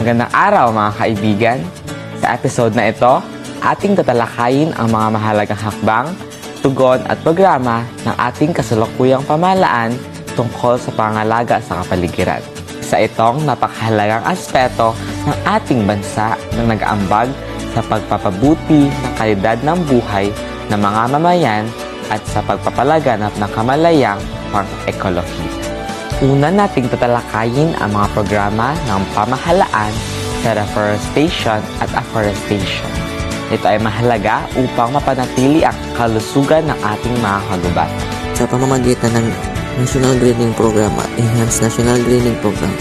Magandang araw mga kaibigan. Sa episode na ito, ating tatalakayin ang mga mahalagang hakbang, tugon at programa ng ating kasalukuyang pamahalaan tungkol sa pangalaga sa kapaligiran. Sa itong napakahalagang aspeto ng ating bansa na nag-aambag sa pagpapabuti ng kalidad ng buhay ng mga mamayan at sa pagpapalaganap ng kamalayang pang-ekolohiya. Una nating tatalakayin ang mga programa ng pamahalaan sa reforestation at afforestation. Ito ay mahalaga upang mapanatili ang kalusugan ng ating mga kagubatan. sa pamamagitan ng National Greening Program at Enhanced National Greening Program.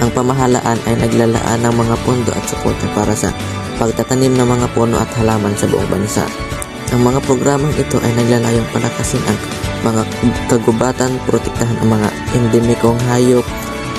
Ang pamahalaan ay naglalaan ng mga pondo at suporta para sa pagtatanim ng mga puno at halaman sa buong bansa. Ang mga programang ito ay naglalayong palakasin ang mga kagubatan, protektahan ang mga endemikong hayop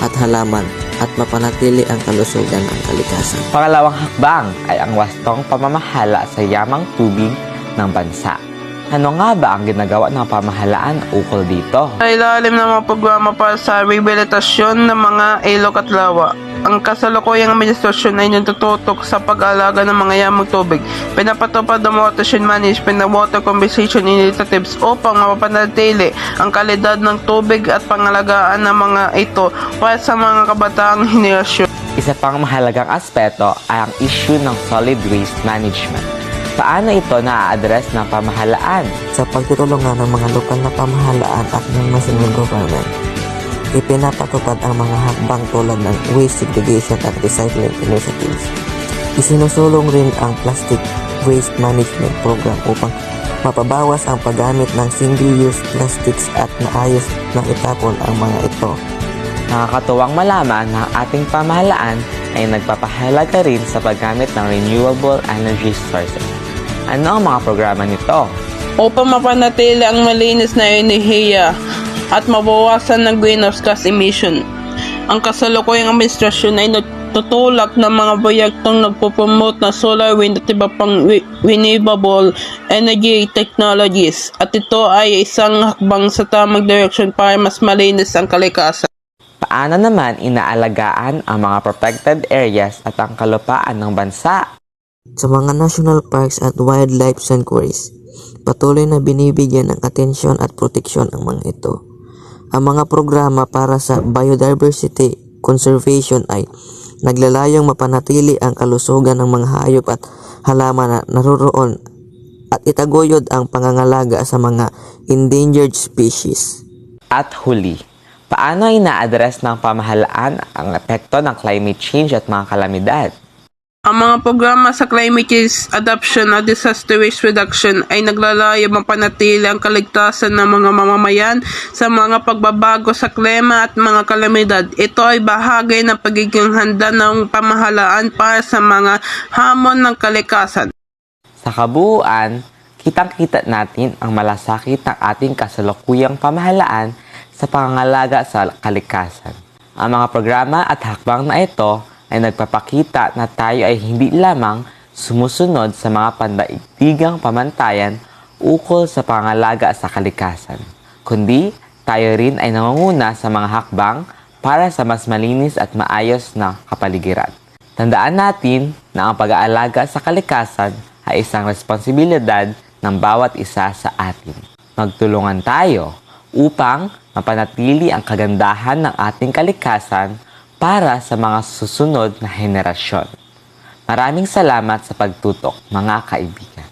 at halaman at mapanatili ang kalusugan ng kalikasan. Pangalawang hakbang ay ang wastong pamamahala sa yamang tubig ng bansa. Ano nga ba ang ginagawa ng pamahalaan ukol dito? Sa ilalim ng mga programa para sa rehabilitasyon ng mga ilog at lawa, ang kasalukuyang administrasyon ay natututok sa pag-aalaga ng mga yamang tubig. Pinapatupad ang watershed management ng water conservation initiatives upang mapapanatili ang kalidad ng tubig at pangalagaan ng mga ito para sa mga kabataang henerasyon. Isa pang mahalagang aspeto ay ang issue ng solid waste management. Paano ito na-address ng pamahalaan? sa pagtutulungan ng mga lokal na pamahalaan at ng national government. Ipinapatupad ang mga hakbang tulad ng waste segregation at recycling initiatives. Isinusulong rin ang plastic waste management program upang mapabawas ang paggamit ng single-use plastics at maayos na itapon ang mga ito. Nakakatuwang malaman na ating pamahalaan ay nagpapahalaga rin sa paggamit ng renewable energy sources. Ano ang mga programa nito? upang mapanatili ang malinis na enerhiya at mabawasan ng greenhouse gas emission. Ang kasalukuyang administrasyon ay nagtutulak ng mga proyektong nagpo-promote ng solar, wind at iba pang re- renewable energy technologies at ito ay isang hakbang sa tamang direction para mas malinis ang kalikasan. Paano naman inaalagaan ang mga protected areas at ang kalupaan ng bansa? Sa mga national parks at wildlife sanctuaries, patuloy na binibigyan ng atensyon at proteksyon ang mga ito. Ang mga programa para sa biodiversity conservation ay naglalayong mapanatili ang kalusugan ng mga hayop at halaman na naroroon at itaguyod ang pangangalaga sa mga endangered species. At huli, paano ina-address ng pamahalaan ang epekto ng climate change at mga kalamidad? Ang mga programa sa climate change adaptation at disaster risk reduction ay naglalayo mapanatili ang kaligtasan ng mga mamamayan sa mga pagbabago sa klima at mga kalamidad. Ito ay bahagi ng pagiging handa ng pamahalaan para sa mga hamon ng kalikasan. Sa kabuuan, kitang-kita natin ang malasakit ng ating kasalukuyang pamahalaan sa pangangalaga sa kalikasan. Ang mga programa at hakbang na ito ay nagpapakita na tayo ay hindi lamang sumusunod sa mga pandaigdigang pamantayan ukol sa pangalaga sa kalikasan, kundi tayo rin ay nangunguna sa mga hakbang para sa mas malinis at maayos na kapaligiran. Tandaan natin na ang pag-aalaga sa kalikasan ay isang responsibilidad ng bawat isa sa atin. Magtulungan tayo upang mapanatili ang kagandahan ng ating kalikasan para sa mga susunod na henerasyon. Maraming salamat sa pagtutok, mga kaibigan.